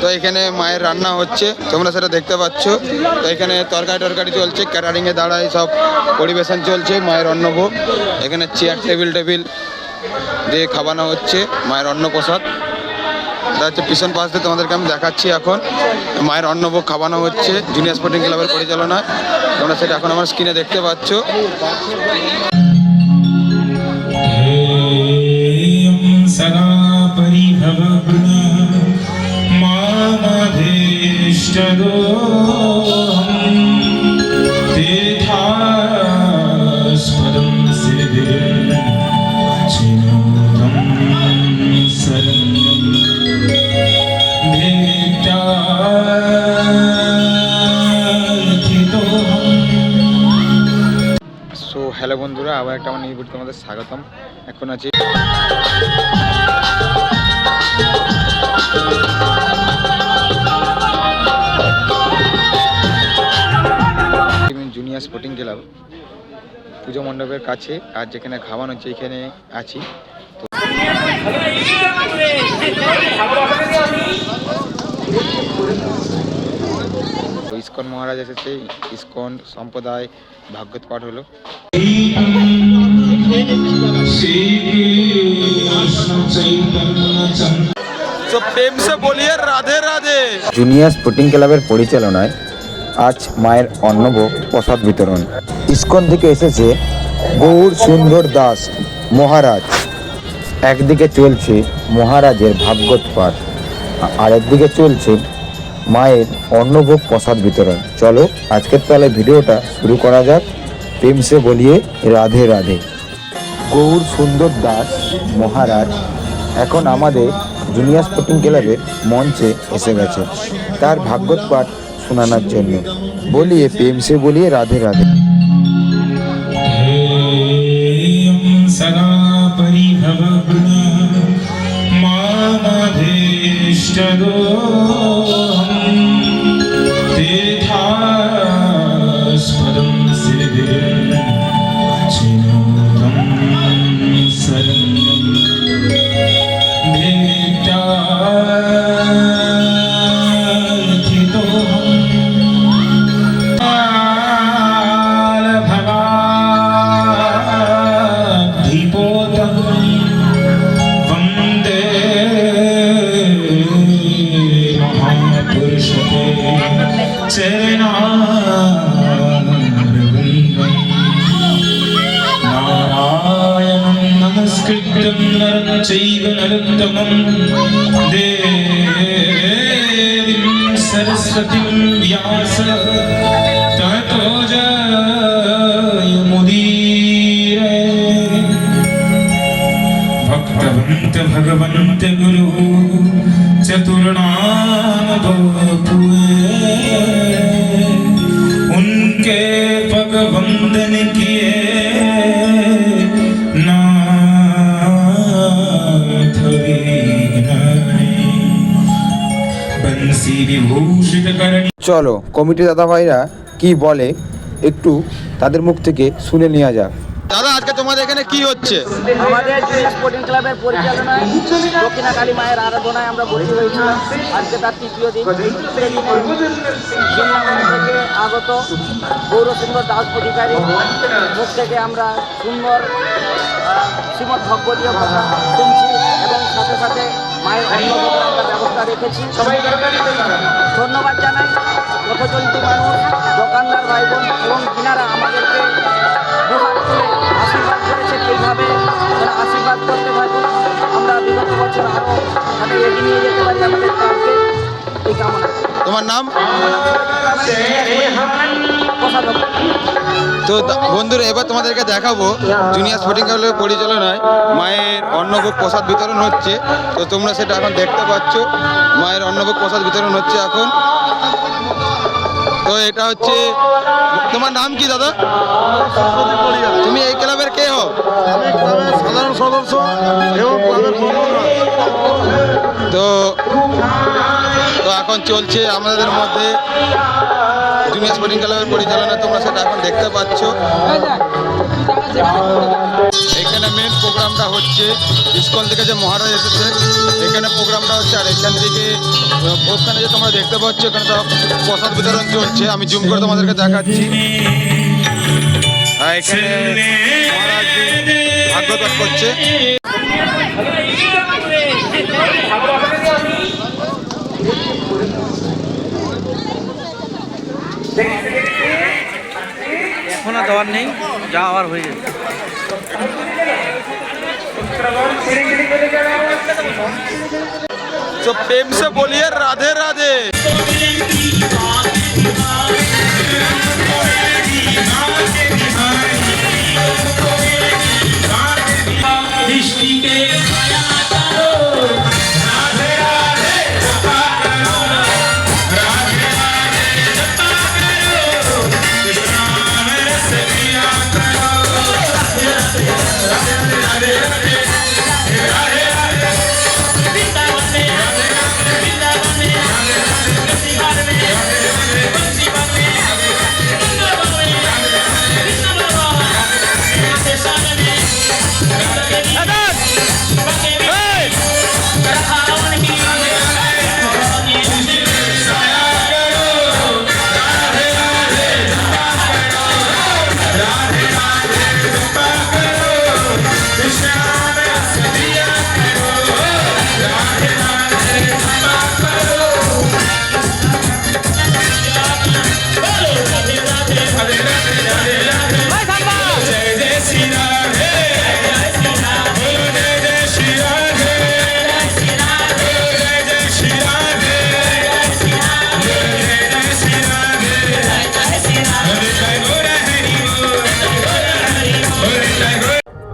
তো এখানে মায়ের রান্না হচ্ছে, তোমরা সেটা দেখতে পাচ্ছ। তো এখানে তরকারি টরকারি চলছে ক্যাটারিংয়ে দাঁড়ায় সব পরিবেশন চলছে, মায়ের অন্নভোগ। এখানে চেয়ার টেবিল টেবিল দিয়ে খাওয়ানো হচ্ছে, মায়ের অন্নপ্রসাদ। এটা হচ্ছে পিছন পাশ দিয়ে তোমাদেরকে আমি দেখাচ্ছি এখন। মায়ের অন্নভোগ খাওয়ানো হচ্ছে জুনিয়র স্পোর্টিং ক্লাবের পরিচালনায়। তোমরা সেটা এখন আমার স্ক্রিনে দেখতে পাচ্ছ। সারা मामभीष्टदोऽहम् तीर्थास्पदं सिद्धिं चिनोतं शरण्यं भेटार्थितोऽहम् সো হ্যালো বন্ধুরা আবার একটা আমার নিউজ তোমাদের স্বাগতম এখন আছি ক্লাব পুজো মণ্ডপের কাছে আর যেখানে খাওয়ানো হচ্ছে এখানে আছি। তো ইস্কন মহারাজ এসেছে। ইস্কন সম্প্রদায় ভাগবত পাঠ হলো। তো প্রেম বলিয়ে রাধে রাধে। জুনিয়র স্পোর্টিং ক্লাবের পরিচালনায় আজ মায়ের অন্নভোগ প্রসাদ বিতরণ। ইস্কন থেকে এসেছে গৌর সুন্দর দাস মহারাজ। একদিকে চলছে মহারাজের আ- আরেকদিকে চলছে মায়ের অন্নভোগ প্রসাদ বিতরণ। চলো, আজকের তাহলে ভিডিওটা শুরু করা যাক। প্রেমসে বলিয়ে রাধে রাধে। গৌর সুন্দর দাস মহারাজ এখন আমাদের জুনিয়র স্পোর্টিং ক্লাবের মঞ্চে এসে গেছে। তার ভাগবত পাঠ सुनाना चाहिए। बोलिए प्रेम से बोलिए राधे राधे। सदा महापुरुषते चरणारविन्दम् नारायणं नमस्कृत्यं नरं व्यास ततो जयमुदीरे भक्तवन्त চলো কমিটি দাদা ভাইরা কি বলে একটু তাদের মুখ থেকে শুনে নেওয়া যাক। দাদা আজকে তোমাদের এখানে কি হচ্ছে? আমাদের স্পোর্টিং ক্লাবের পরিচালনায় দক্ষিণা কালী মায়ের আরাধনায় আমরা ভর্তি হয়েছিলাম আজকে তার তৃতীয় দিন। থেকে আগত গৌরসুন্দর দাস অধিকারী। মুখ থেকে আমরা সুন্দর আহ, শ্রীমৎ ভগবতীয় কথা শুনছি এবং সাথে সাথে মায়ের অন্নভোগের আমরা ব্যবস্থা রেখেছি। ধন্যবাদ জানাই পথচলতি মানুষ দোকানদার ভাই বোন এবং কিনারা আমাদেরকে দুহাত তুলে আশীর্বাদ করেছেন এইভাবে। যেন আশীর্বাদ করতে থাকুন আমরা বিগত বছর আরও তাকে এগিয়ে নিয়ে যেতে পারি আমাদের কাজকে এই কামনা। তোমার নাম? প্রসাদ। তো বন্ধুরা এবার তোমাদেরকে দেখাবো। জুনিয়র স্পোর্টিং ক্লাবের পরিচালনায় মায়ের অন্নভোগ প্রসাদ বিতরণ হচ্ছে। তো তোমরা সেটা এখন দেখতে পাচ্ছ মায়ের অন্নভোগ প্রসাদ বিতরণ হচ্ছে এখন। তো এটা হচ্ছে তোমার নাম কি দাদা? তুমি এই ক্লাবের কে ক্লাবের সাধারণ সদস্য এবং তো তো এখন চলছে আমাদের মধ্যে জুনিয়র স্পোর্টিং ক্লাবের পরিচালনা তোমরা সেটা এখন দেখতে পাচ্ছ। এখানে মেন প্রোগ্রামটা হচ্ছে ইস্কন থেকে যে মহারাজ এসেছে, এখানে প্রোগ্রামটা হচ্ছে আর এখান থেকে ওখানে যে তোমরা দেখতে পাচ্ছ, এখানে তো প্রসাদ বিতরণ চলছে। আমি জুম করে তোমাদেরকে দেখাচ্ছি। হ্যাঁ এখানে মহারাজজি ভাগ্যপাঠ করছে। এখন আর দেওয়ার নেই যা আবার হয়ে যাবে तो प्रेम से बोलिए राधे राधे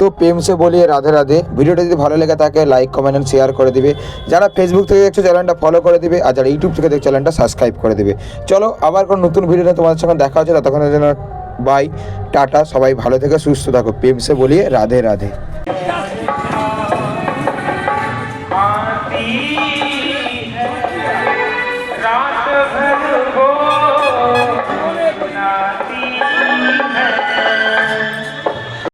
তো প্রেম সে বলিয়ে রাধে রাধে। ভিডিওটা যদি ভালো লেগে থাকে লাইক কমেন্ট এন্ড শেয়ার করে দিবে। যারা ফেসবুক থেকে দেখছ চ্যানেলটা ফলো করে দিবে। আর যারা ইউটিউব থেকে দেখছ চ্যানেলটা সাবস্ক্রাইব করে দিবে। চলো, আবার কোনো নতুন ভিডিওটা তোমাদের সঙ্গে দেখা হচ্ছে। ততক্ষণের জন্য বাই টাটা, সবাই ভালো থেকে, সুস্থ থাকো। প্রেম সে বলিয়ে রাধে রাধে।